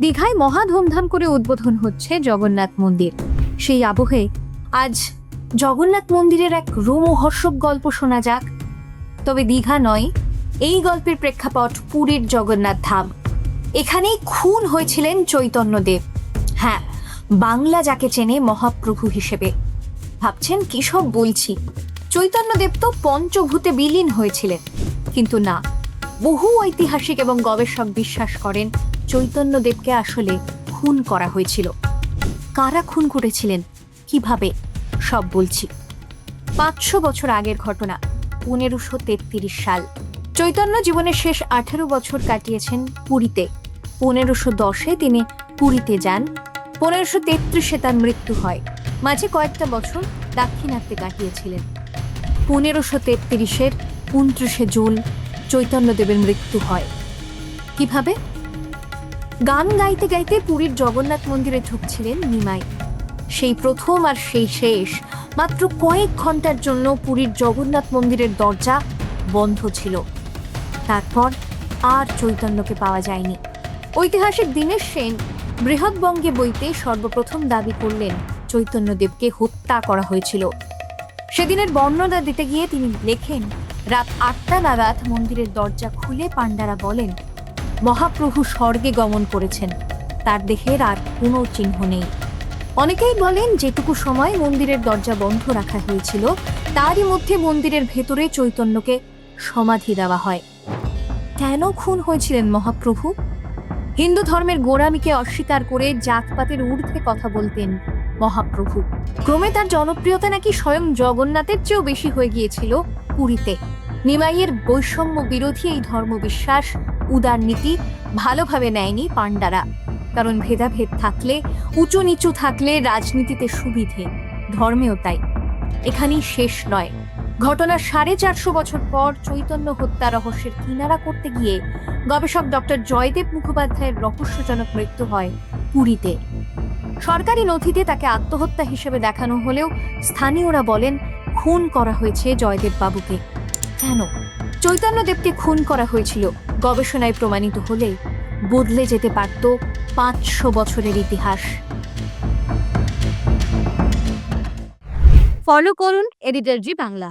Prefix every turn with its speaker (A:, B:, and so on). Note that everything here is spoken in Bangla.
A: দীঘায় মহা ধুমধাম করে উদ্বোধন হচ্ছে জগন্নাথ মন্দির। সেই আবহে আজ জগন্নাথ মন্দিরের এক রোমহর্ষক গল্প শোনা যাক। তবে দীঘা নয়, এই গল্পের প্রেক্ষাপট পুরীর জগন্নাথ ধাম। এখানেই খুন হয়েছিলেন চৈতন্যদেব। হ্যাঁ বাংলা যাকে চেনে মহাপ্রভু হিসেবে। ভাবছেন কি সব বলছি। চৈতন্যদেব তো পঞ্চভূতে বিলীন হয়েছিলেন। কিন্তু না, বহু ঐতিহাসিক এবং গবেষক বিশ্বাস করেন চৈতন্যদেবকে আসলে খুন করা হয়েছিল। কারা খুন করেছিলেন? কীভাবে? সব বলছি। পাঁচশো বছর আগের ঘটনা, পনেরোশো তেত্রিশ সাল। চৈতন্য জীবনের শেষ আঠেরো বছর কাটিয়েছেন পুরীতে। পনেরোশো দশে তিনি পুরীতে যান। পনেরোশো তেত্রিশে তার মৃত্যু হয়। মাঝে কয়েকটা বছর দাক্ষিণাত্যে কাটিয়েছিলেন। পনেরোশো তেত্রিশের উনত্রিশে জুন চৈতন্যদেবের মৃত্যু হয়। কীভাবে? গান গাইতে গাইতে পুরীর জগন্নাথ মন্দিরে ঢুকছিলেন নিমাই। সেই প্রথম আর সেই শেষ। মাত্র কয়েক ঘণ্টার জন্য পুরীর জগন্নাথ মন্দিরের দরজা বন্ধ ছিল। তারপর আর চৈতন্যকে পাওয়া যায়নি। ঐতিহাসিক দীনেশ সেন বৃহৎবঙ্গে বইতে সর্বপ্রথম দাবি করলেন, চৈতন্যদেবকে হত্যা করা হয়েছিল। সেদিনের বর্ণনা দিতে গিয়ে তিনি লেখেন, রাত আটটা নাগাদ মন্দিরের দরজা খুলে পাণ্ডারা বলেন মহাপ্রভু স্বর্গে গমন করেছেন। তার দেহের আর কোনো চিহ্ন নেই। অনেকেই বলেন, যেটুকু সময় মন্দিরের দরজা বন্ধ রাখা হয়েছিল, তারই মধ্যে মন্দিরের ভেতরে চৈতন্যকে সমাধি দেওয়া হয়। কেন খুন হয়েছিলেন মহাপ্রভু? হিন্দু ধর্মের গোড়ামিকে অস্বীকার করে জাতপাতের ঊর্ধ্বে কথা বলতেন মহাপ্রভু। ক্রমে তার জনপ্রিয়তা নাকি স্বয়ং জগন্নাথের চেয়েও বেশি হয়ে গিয়েছিল পুরীতে। নিমাইয়ের বৈষম্য বিরোধী এই ধর্মবিশ্বাস, উদার নীতি ভালোভাবে নেয়নি পাণ্ডারা। কারণ ভেদাভেদ থাকলে উঁচু নিচু থাকলে রাজনীতিতে সুবিধে। ধর্মেও তাই। এখানেই শেষ নয়। ঘটনার সাড়ে চারশো বছর পর চৈতন্য হত্যা রহস্যের কিনারা করতে গিয়ে গবেষক ডক্টর জয়দেব মুখোপাধ্যায়ের রহস্যজনক মৃত্যু হয় পুরীতে। সরকারি নথিতে তাকে আত্মহত্যা হিসেবে দেখানো হলেও স্থানীয়রা বলেন, খুন করা হয়েছে জয়দেব বাবুকে। কেন চৈতন্যদেবকে খুন করা হয়েছিল। গবেষণায় প্রমাণিত হলে বদলে যেতে পারত পাঁচশো বছরের ইতিহাস।
B: ফলো করুন এডিটর জি বাংলা